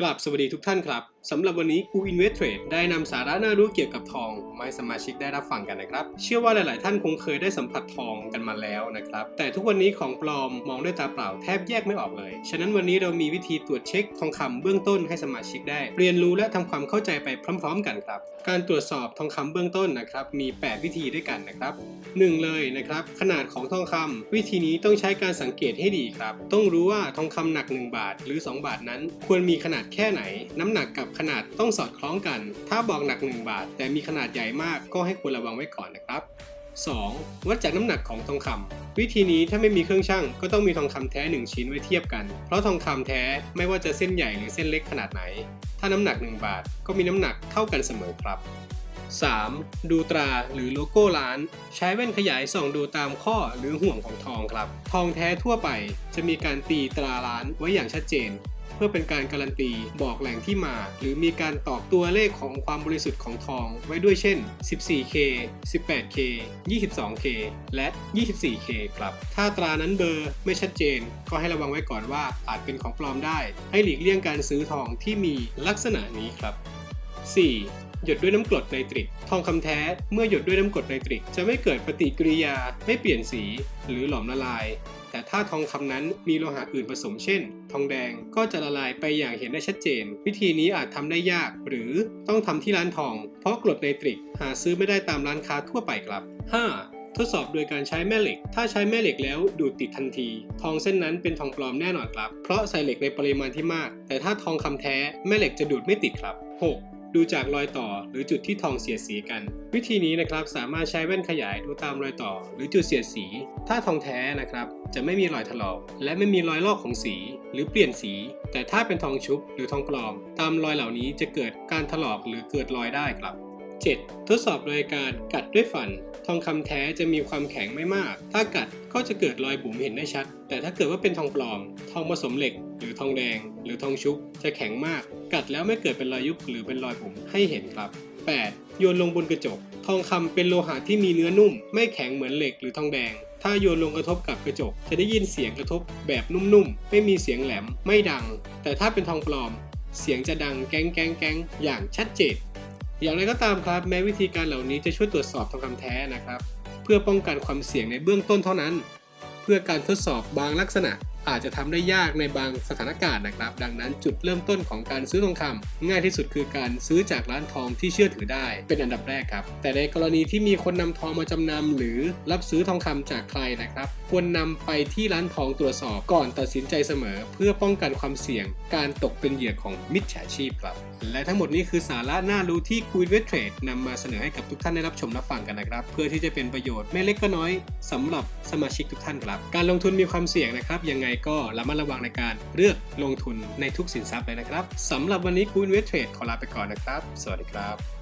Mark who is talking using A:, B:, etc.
A: กลับสวัสดีทุกท่านครับ สำหรับวันนี้กู Invest Trade ได้นำสาระน่ารู้เกี่ยวกับทองมาให้สมาชิกได้รับฟังกันนะครับ เชื่อว่าหลาย ๆ ท่านคงเคยได้สัมผัสทองกันมาแล้วนะครับ แต่ทุกวันนี้ของปลอมมองด้วยตาเปล่าแทบแยกไม่ออกเลย ฉะนั้นวันนี้เรามีวิธีตรวจเช็คทองคำเบื้องต้นให้สมาชิกได้ เรียนรู้และทำความเข้าใจไปพร้อม ๆ กันครับ การตรวจสอบทองคำเบื้องต้นนะครับมี 8 วิธีด้วยกันนะครับหนึ่งเลยนะครับขนาดของทองคำวิธีนี้ต้องใช้การสังเกตให้ดีครับ ต้องรู้ว่าทองคำหนัก 1 บาท หรือ 2 บาทนั้น ควรมีขนาดแค่ไหน น้ำหนักกับขนาดต้องสอดคล้องกัน ถ้าบอกหนัก 1 บาท แต่มีขนาดใหญ่มากก็ให้ควรระวังไว้ก่อนนะครับ 2. วัดจากน้ำหนักของทองคำวิธีนี้ถ้าไม่มีเครื่องชั่งก็ต้องมีทองคำแท้ 1 ชิ้นไว้เทียบกัน เพราะทองคำแท้ไม่ว่าจะเส้นใหญ่หรือเส้นเล็กขนาดไหน ถ้าน้ำหนัก 1 บาท ก็มีน้ำหนักเท่ากันเสมอครับ 3. ดูตราหรือโลโก้ร้าน ใช้แว่นขยายส่องดูตามข้อหรือห่วงของทองครับ ทองแท้ทั่วไปจะมีการตีตราร้านไว้อย่างชัดเจน เพื่อเป็นการการันตีบอกแหล่งที่มา หรือมีการตอกตัวเลขของความบริสุทธิ์ของทองไว้ด้วยเช่น 14K 18K 22K และ 24K ครับ ถ้าตรานั้นเบอร์ไม่ชัดเจน ก็ให้ระวังไว้ก่อนว่าอาจเป็นของปลอมได้ ให้หลีกเลี่ยงการซื้อทองที่มีลักษณะนี้ครับ 4. หยดด้วยน้ำกรดไนตริก องคำแท้เมื่อหยดด้วยน้ำกรดไนตริก จะไม่เกิดปฏิกิริยา ไม่เปลี่ยนสีหรือหลอมละลาย แต่ถ้าทองคำนั้นมีโลหะอื่นผสมเช่น ทองแดงก็จะละลายไปอย่างเห็นได้ชัดเจน วิธีนี้อาจทำได้ยาก หรือต้องทำที่ร้านทอง เพราะกรดไนตริก หาซื้อไม่ได้ตามร้านค้าทั่วไปครับ 5. ทดสอบโดยการใช้แม่เหล็ก ถ้าใช้แม่เหล็กแล้วดูดติดทันที ทองเส้นนั้นเป็นทองปลอมแน่นอนครับ เพราะใส่เหล็กในปริมาณที่มาก แต่ถ้าทองคำแท้แม่เหล็กจะดูดไม่ติดครับ 6. ดูจากรอยต่อหรือจุดที่ทองเสียดสีกัน วิธีนี้นะครับสามารถใช้แว่นขยายดูตามรอยต่อ หรือจุดเสียดสี ถ้าทองแท้นะครับจะไม่มีรอยถลอกและไม่มีรอยลอกของสี หรือเปลี่ยนสี แต่ถ้าเป็นทองชุบหรือทองปลอม ตามรอยเหล่านี้จะเกิดการถลอกหรือเกิดรอยได้ครับ 7. ทดสอบโดยการกัดด้วยฟัน ทองคำแท้จะมีความแข็งไม่มาก ถ้ากัดก็จะเกิดรอยบุ๋มเห็นได้ชัด แต่ถ้าเกิดว่าเป็นทองปลอม ทองผสมเหล็ก หรือทองแดง หรือทองชุบ จะแข็งมาก กัดแล้วไม่เกิดเป็นรอยยุบหรือเป็นรอยบุ๋มให้เห็นครับ 8. โยนลงบนกระจก ทองคำเป็นโลหะที่มีเนื้อนุ่ม ไม่แข็งเหมือนเหล็กหรือทองแดง ถ้าโยนลงกระทบกับกระจก จะได้ยินเสียงกระทบแบบนุ่มๆ ไม่มีเสียงแหลม ไม่ดัง แต่ถ้าเป็นทองปลอม เสียงจะดังแก๊งแก๊งแก๊งอย่างชัดเจน อย่างไรก็ตามครับ แม้วิธีการเหล่านี้จะช่วยตรวจสอบทองคำแท้นะครับ เพื่อป้องกันความเสี่ยงในเบื้องต้นเท่านั้น เพื่อการทดสอบบางลักษณะ อาจจะทำได้ยากในบางสถานการณ์นะครับ ดังนั้นจุดเริ่มต้นของการซื้อทองคำง่ายที่สุดคือการซื้อจากร้านทองที่เชื่อถือได้ เป็นอันดับแรกครับ แต่ในกรณีที่มีคนนำทองมาจำนำหรือรับซื้อทองคำจากใครนะครับ ควรนำไปที่ร้านทองตรวจสอบก่อนตัดสินใจเสมอ เพื่อป้องกันความเสี่ยง การตกเป็นเหยื่อของมิจฉาชีพครับและทั้งหมดนี้คือสาระน่ารู้ที่คุยเวทเทรดนำมาเสนอให้กับทุกท่านได้รับชมรับฟังกันนะครับ เพื่อที่จะเป็นประโยชน์ไม่เล็กก็น้อยสำหรับสมาชิกทุกท่านครับ การลงทุนมีความเสี่ยงนะครับยังไงก็ระมัดระวังในการเลือกลงทุนในทุกสินทรัพย์เลยนะครับสำหรับวันนี้คุณเวทเทรดขอลาไปก่อนนะครับ สวัสดีครับ